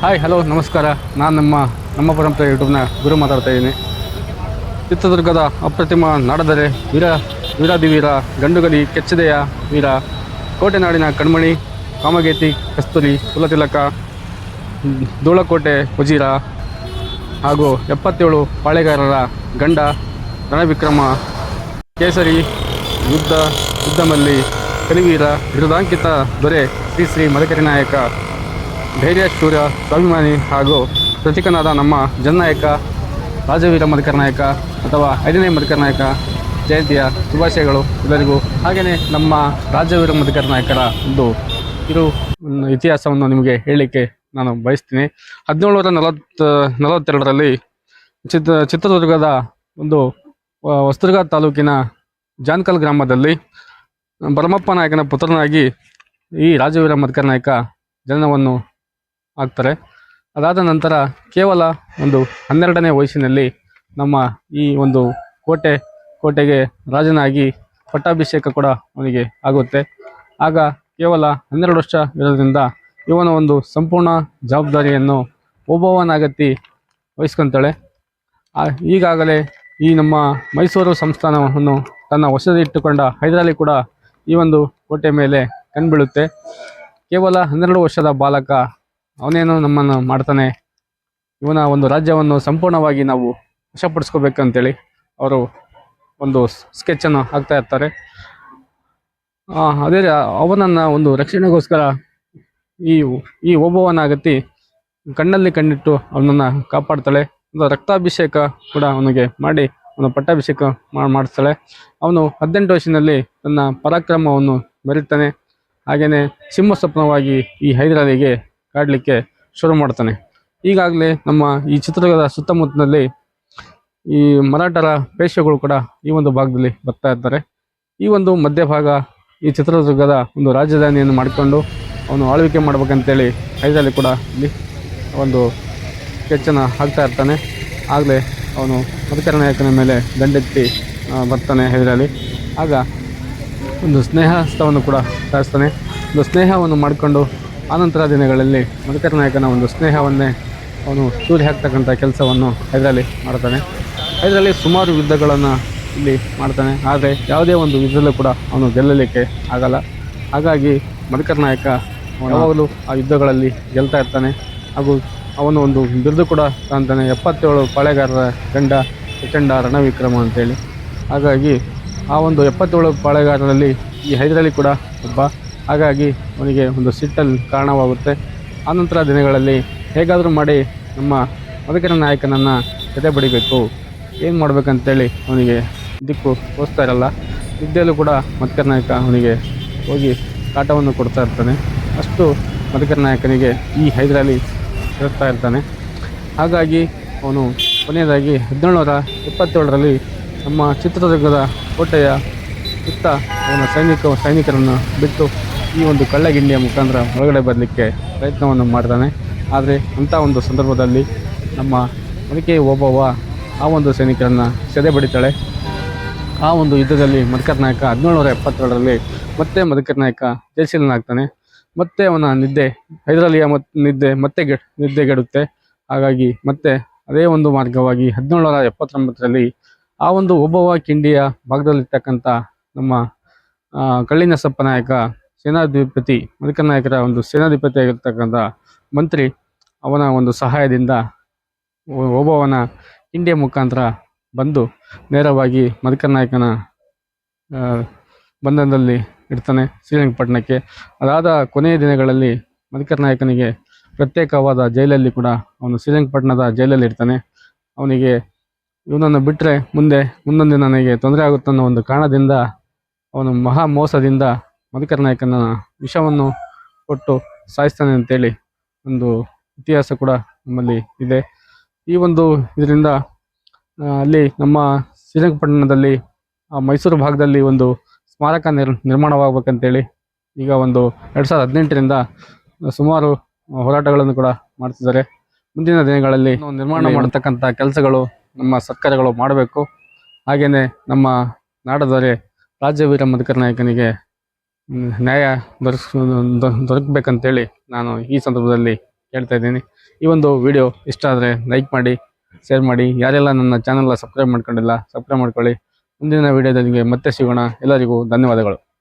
Hi hello ನಮಸ್ಕಾರ. ನಾನು ನಮ್ಮ ನಮ್ಮ ಪರಂಪರೆ ಯೂಟ್ಯೂಬ್ನ ಗುರು ಮಾತಾಡ್ತಾ ಇದ್ದೀನಿ. ಚಿತ್ರದುರ್ಗದ ಅಪ್ರತಿಮ ನಾಡದರೆ ವೀರ, ವೀರಾದಿವೀರ, ಗಂಡುಗಲಿ ಕೆಚ್ಚದೆಯ ವೀರ ಕೋಟೆನಾಡಿನ ಕಣ್ಮಣಿ, ಕಾಮಗೇತಿ, ಕಸ್ತೂರಿ, ಕುಲತಿಲಕ, ಧೂಳಕೋಟೆ, ವಜೀರ ಹಾಗೂ ಎಪ್ಪತ್ತೇಳು ಪಾಳೆಗಾರರ ಗಂಡ ರಣವಿಕ್ರಮ, ಕೇಸರಿ, ಯುದ್ಧ, ಯುದ್ಧಮಲ್ಲಿ ಕಲಿವೀರ ಬಿರುದಾಂಕಿತ ದೊರೆ ಶ್ರೀ ಶ್ರೀ ಮದಕರಿ ನಾಯಕ ಧೈರ್ಯ, ಶೂರ್ಯ, ಸ್ವಾಭಿಮಾನಿ ಹಾಗೂ ಪ್ರತೀಕನಾದ ನಮ್ಮ ಜನನಾಯಕ, ರಾಜವೀರ ಮದಕರ ನಾಯಕ ಅಥವಾ ಐದನೇ ಮಧುಕರ್ನಾಯಕ ನಾಯಕ ಜಯಂತಿಯ ಶುಭಾಶಯಗಳು ಎಲ್ಲರಿಗೂ. ಹಾಗೆಯೇ ನಮ್ಮ ರಾಜವೀರ ಮದಕರ ನಾಯಕರ ಒಂದು ಇರು ಇತಿಹಾಸವನ್ನು ನಿಮಗೆ ಹೇಳಲಿಕ್ಕೆ ನಾನು ಬಯಸ್ತೀನಿ. ಹದಿನೇಳುನೂರ ನಲವತ್ತು, ನಲವತ್ತೆರಡರಲ್ಲಿ ಚಿತ್ರ ಚಿತ್ರದುರ್ಗದ ಒಂದು ಹೊಸದುರ್ಗ ತಾಲೂಕಿನ ಜಾನ್ಕಲ್ ಗ್ರಾಮದಲ್ಲಿ ಭರಮಪ್ಪ ನಾಯಕನ ಪುತ್ರನಾಗಿ ಈ ರಾಜವೀರ ಮದಕರ ನಾಯಕ ಜನನವನ್ನು ಆಗ್ತಾರೆ. ಅದಾದ ನಂತರ ಕೇವಲ ಒಂದು ಹನ್ನೆರಡನೇ ವಯಸ್ಸಿನಲ್ಲಿ ನಮ್ಮ ಈ ಒಂದು ಕೋಟೆ, ಕೋಟೆಗೆ ರಾಜನಾಗಿ ಪಟ್ಟಾಭಿಷೇಕ ಕೂಡ ಅವನಿಗೆ ಆಗುತ್ತೆ. ಆಗ ಕೇವಲ ಹನ್ನೆರಡು ವರ್ಷ ಇರೋದ್ರಿಂದ ಇವನ ಒಂದು ಸಂಪೂರ್ಣ ಜವಾಬ್ದಾರಿಯನ್ನು ಒಬ್ಬವನಾಗತ್ತಿ ವಹಿಸ್ಕೊತಾಳೆ. ಈಗಾಗಲೇ ಈ ನಮ್ಮ ಮೈಸೂರು ಸಂಸ್ಥಾನವನ್ನು ತನ್ನ ವಶದಲ್ಲಿಟ್ಟುಕೊಂಡ ಹೈದರಾಲಿ ಕೂಡ ಈ ಒಂದು ಕೋಟೆ ಮೇಲೆ ಕಣ್ಬೀಳುತ್ತೆ. ಕೇವಲ ಹನ್ನೆರಡು ವರ್ಷದ ಬಾಲಕ ಅವನೇನು ನಮ್ಮನ್ನು ಮಾಡ್ತಾನೆ. ಇವನ ಒಂದು ರಾಜ್ಯವನ್ನು ಸಂಪೂರ್ಣವಾಗಿ ನಾವು ವಶಪಡಿಸ್ಕೋಬೇಕಂತೇಳಿ ಅವರು ಒಂದು ಸ್ಕೆಚನ್ನು ಹಾಕ್ತಾ ಇರ್ತಾರೆ. ಅದೇ ಅವನನ್ನು ಒಂದು ರಕ್ಷಣೆಗೋಸ್ಕರ ಈ ಈ ಒಬ್ಬವನಾಗತ್ತಿ ಕಣ್ಣಲ್ಲಿ ಕಣ್ಣಿಟ್ಟು ಅವನನ್ನು ಕಾಪಾಡ್ತಾಳೆ. ಒಂದು ರಕ್ತಾಭಿಷೇಕ ಕೂಡ ಅವನಿಗೆ ಮಾಡಿ ಅವನ ಪಟ್ಟಾಭಿಷೇಕ ಮಾಡಿಸ್ತಾಳೆ ಅವನು ಹದಿನೆಂಟು ವರ್ಷದಲ್ಲಿ ತನ್ನ ಪರಾಕ್ರಮವನ್ನು ಮೆರೀತಾನೆ. ಹಾಗೆಯೇ ಸಿಂಹಸ್ವಪ್ನವಾಗಿ ಈ ಹೈದರಾಲಿಗೆ ಕಾಡಲಿಕ್ಕೆ ಶುರು ಮಾಡ್ತಾನೆ. ಈಗಾಗಲೇ ನಮ್ಮ ಈ ಚಿತ್ರದುರ್ಗದ ಸುತ್ತಮುತ್ತಲಿನಲ್ಲಿ ಈ ಮರಾಠರ ಪೇಶ್ವೆಗಳು ಕೂಡ ಈ ಒಂದು ಭಾಗದಲ್ಲಿ ಬರ್ತಾ ಇದ್ದಾರೆ. ಈ ಒಂದು ಮಧ್ಯಭಾಗ ಈ ಚಿತ್ರದುರ್ಗದ ಒಂದು ರಾಜಧಾನಿಯನ್ನು ಮಾಡಿಕೊಂಡು ಅವನು ಆಳ್ವಿಕೆ ಮಾಡ್ಬೇಕಂತೇಳಿ ಹೈದರಾಲಿ ಕೂಡ ಇಲ್ಲಿ ಒಂದು ಕೆಚ್ಚನ ಹಾಕ್ತಾ ಇರ್ತಾನೆ. ಆಗಲೇ ಅವನು ಮಧುಕರ ನಾಯಕನ ಮೇಲೆ ದಂಡೆತ್ತಿ ಬರ್ತಾನೆ ಹೈದರಾಲಿ. ಆಗ ಒಂದು ಸ್ನೇಹಸ್ಥವನ್ನು ಕೂಡ ಸಾರಿಸ್ತಾನೆ. ಒಂದು ಸ್ನೇಹವನ್ನು ಮಾಡಿಕೊಂಡು ಆನಂತರ ದಿನಗಳಲ್ಲಿ ಮಧುಕರ ನಾಯಕನ ಒಂದು ಸ್ನೇಹವನ್ನೇ ಅವನು ಸೂರಿ ಹಾಕ್ತಕ್ಕಂಥ ಕೆಲಸವನ್ನು ಹೈದರಾಲಿ ಮಾಡ್ತಾನೆ. ಹೈದರಾಲಿ ಸುಮಾರು ಯುದ್ಧಗಳನ್ನು ಇಲ್ಲಿ ಮಾಡ್ತಾನೆ. ಆದರೆ ಯಾವುದೇ ಒಂದು ಯುದ್ಧದಲ್ಲೂ ಕೂಡ ಅವನು ಗೆಲ್ಲಲಿಕ್ಕೆ ಆಗಲ್ಲ. ಹಾಗಾಗಿ ಮಧುಕರ ನಾಯಕ ಯಾವಾಗಲೂ ಆ ಯುದ್ಧಗಳಲ್ಲಿ ಗೆಲ್ತಾ ಇರ್ತಾನೆ. ಹಾಗೂ ಅವನು ಒಂದು ಬಿರುದು ಕೂಡ ಕಾಣ್ತಾನೆ ಎಪ್ಪತ್ತೇಳು ಪಾಳೆಗಾರರ ಗಂಡ ಪ್ರಚಂಡ ರಣವಿಕ್ರಮ ಅಂತೇಳಿ. ಹಾಗಾಗಿ ಆ ಒಂದು ಎಪ್ಪತ್ತೇಳು ಪಾಳೆಗಾರರಲ್ಲಿ ಈ ಹೈದರಾಲಿ ಕೂಡ ಒಬ್ಬ ಹಾಗಾಗಿ ಅವನಿಗೆ ಒಂದು ಸಿಟ್ಟಲ್ಲಿ ಕಾರಣವಾಗುತ್ತೆ. ಆನಂತರ ದಿನಗಳಲ್ಲಿ ಹೇಗಾದರೂ ಮಾಡಿ ನಮ್ಮ ಮಧುಕರ ನಾಯಕನನ್ನು ಜೊತೆ ಬಡಿಬೇಕು. ಏನು ಮಾಡಬೇಕಂತೇಳಿ ಅವನಿಗೆ ದಿಕ್ಕು ತೋರಿಸ್ತಾ ಇರಲ್ಲ. ನಿದ್ದೆಯಲ್ಲೂ ಕೂಡ ಮಧುಕರ ನಾಯಕ ಅವನಿಗೆ ಹೋಗಿ ಕಾಟವನ್ನು ಕೊಡ್ತಾ ಇರ್ತಾನೆ. ಅಷ್ಟು ಮಧುಕರ ನಾಯಕನಿಗೆ ಈ ಹೈದರಾಲಿ ಇರ್ತಾ ಇರ್ತಾನೆ. ಹಾಗಾಗಿ ಅವನು ಕೊನೆಯದಾಗಿ ಹದಿನೇಳುನೂರ ಇಪ್ಪತ್ತೇಳರಲ್ಲಿ ನಮ್ಮ ಚಿತ್ರದುರ್ಗದ ಕೋಟೆಯ ಸುತ್ತ ಅವನ ಸೈನಿಕ ಸೈನಿಕರನ್ನು ಬಿಟ್ಟು ಈ ಒಂದು ಕಳ್ಳಗಿಂಡಿಯ ಮುಖಾಂತರ ಒಳಗಡೆ ಬರಲಿಕ್ಕೆ ಪ್ರಯತ್ನವನ್ನು ಮಾಡ್ತಾನೆ. ಆದರೆ ಅಂಥ ಒಂದು ಸಂದರ್ಭದಲ್ಲಿ ನಮ್ಮ ಮಡಿಕೆ ಓಬವ್ವ ಆ ಒಂದು ಸೈನಿಕರನ್ನು ಸೆದೆ ಬಡಿತಾಳೆ. ಆ ಒಂದು ಯುದ್ಧದಲ್ಲಿ ಮಧುಕರ್ ನಾಯಕ ಹದಿನೇಳುನೂರ ಎಪ್ಪತ್ತೇಳರಲ್ಲಿ ಮತ್ತೆ ಮಧುಕರ್ ನಾಯಕ ಜಯಶೀಲನಾಗ್ತಾನೆ ಮತ್ತೆ ಅವನ ನಿದ್ದೆ ಹೈದರಾಲಿಯ ಮತ್, ನಿದ್ದೆ ಮತ್ತೆ ಗೆ, ನಿದ್ದೆಗೆಡುತ್ತೆ. ಹಾಗಾಗಿ ಮತ್ತೆ ಅದೇ ಒಂದು ಮಾರ್ಗವಾಗಿ ಹದಿನೇಳುನೂರ ಎಪ್ಪತ್ತೊಂಬತ್ತರಲ್ಲಿ ಆ ಒಂದು ಒಬ್ಬವ ಕಿಂಡಿಯ ಭಾಗದಲ್ಲಿರ್ತಕ್ಕಂಥ ನಮ್ಮ ಕಳ್ಳಿನ ಕಳ್ಳಿನಸಪ್ಪ ನಾಯಕ ಸೇನಾಧಿಪತಿ ಮದಕನಾಯಕರ ನಾಯಕರ ಒಂದು ಸೇನಾಧಿಪತಿ ಆಗಿರ್ತಕ್ಕಂಥ ಮಂತ್ರಿ, ಅವನ ಒಂದು ಸಹಾಯದಿಂದ ಒಬ್ಬವನ ಇಂಡಿಯಾ ಮುಖಾಂತರ ಬಂದು ನೇರವಾಗಿ ಮಧುಕರ್ ನಾಯಕನ ಬಂಧನದಲ್ಲಿ ಇಡ್ತಾನೆ ಶ್ರೀರಂಗಪಟ್ಟಣಕ್ಕೆ. ಅದಾದ ಕೊನೆಯ ದಿನಗಳಲ್ಲಿ ಮಧುಕರ್ ನಾಯಕನಿಗೆ ಪ್ರತ್ಯೇಕವಾದ ಜೈಲಲ್ಲಿ ಕೂಡ ಅವನು ಶ್ರೀರಂಗಪಟ್ಟಣದ ಜೈಲಲ್ಲಿ ಇರ್ತಾನೆ. ಅವನಿಗೆ ಇವನನ್ನು ಬಿಟ್ಟರೆ ಮುಂದೆ, ಮುಂದೊಂದು ನನಗೆ ತೊಂದರೆ ಆಗುತ್ತನ್ನೋ ಒಂದು ಕಾರಣದಿಂದ ಅವನು ಮಹಾ ಮೋಸದಿಂದ ಮಧುಕರ್ ನಾಯಕನ ವಿಷವನ್ನು ಕೊಟ್ಟು ಸಾಯಿಸ್ತಾನೆ ಅಂತೇಳಿ ಒಂದು ಇತಿಹಾಸ ಕೂಡ ನಮ್ಮಲ್ಲಿ ಇದೆ. ಈ ಒಂದು ಇದರಿಂದ ಅಲ್ಲಿ ನಮ್ಮ ಶ್ರೀರಂಗಪಟ್ಟಣದಲ್ಲಿ ಆ ಮೈಸೂರು ಭಾಗದಲ್ಲಿ ಒಂದು ಸ್ಮಾರಕ ನಿರ್ ನಿರ್ಮಾಣವಾಗಬೇಕಂತೇಳಿ ಈಗ ಒಂದು ಎರಡು ಸಾವಿರದ ಹದಿನೆಂಟರಿಂದ ಸುಮಾರು ಹೋರಾಟಗಳನ್ನು ಕೂಡ ಮಾಡ್ತಿದ್ದಾರೆ. ಮುಂದಿನ ದಿನಗಳಲ್ಲಿ ನಿರ್ಮಾಣ ಮಾಡತಕ್ಕಂಥ ಕೆಲಸಗಳು ನಮ್ಮ ಸರ್ಕಾರಗಳು ಮಾಡಬೇಕು. ಹಾಗೆಯೇ ನಮ್ಮ ನಾಡದೊರೆ ರಾಜ್ಯವೀರ ಮಧುಕರ ನಾಯಕನಿಗೆ ನ್ಯಾಯ ದೊರಕಿಸ್, ದೊ- ದೊರಕಬೇಕಂತೇಳಿ ನಾನು ಈ ಸಂದರ್ಭದಲ್ಲಿ ಹೇಳ್ತಾ ಇದ್ದೀನಿ. ಈ ಒಂದು ವಿಡಿಯೋ ಇಷ್ಟ ಆದರೆ ಲೈಕ್ ಮಾಡಿ, ಶೇರ್ ಮಾಡಿ. ಯಾರೆಲ್ಲ ನನ್ನ ಚಾನಲ್ನ ಸಬ್ಸ್ಕ್ರೈಬ್ ಮಾಡ್ಕೊಂಡಿಲ್ಲ, ಸಬ್ಸ್ಕ್ರೈಬ್ ಮಾಡ್ಕೊಳ್ಳಿ. ಮುಂದಿನ ವಿಡಿಯೋದೊಂದಿಗೆ ಮತ್ತೆ ಸಿಗೋಣ. ಎಲ್ಲರಿಗೂ ಧನ್ಯವಾದಗಳು.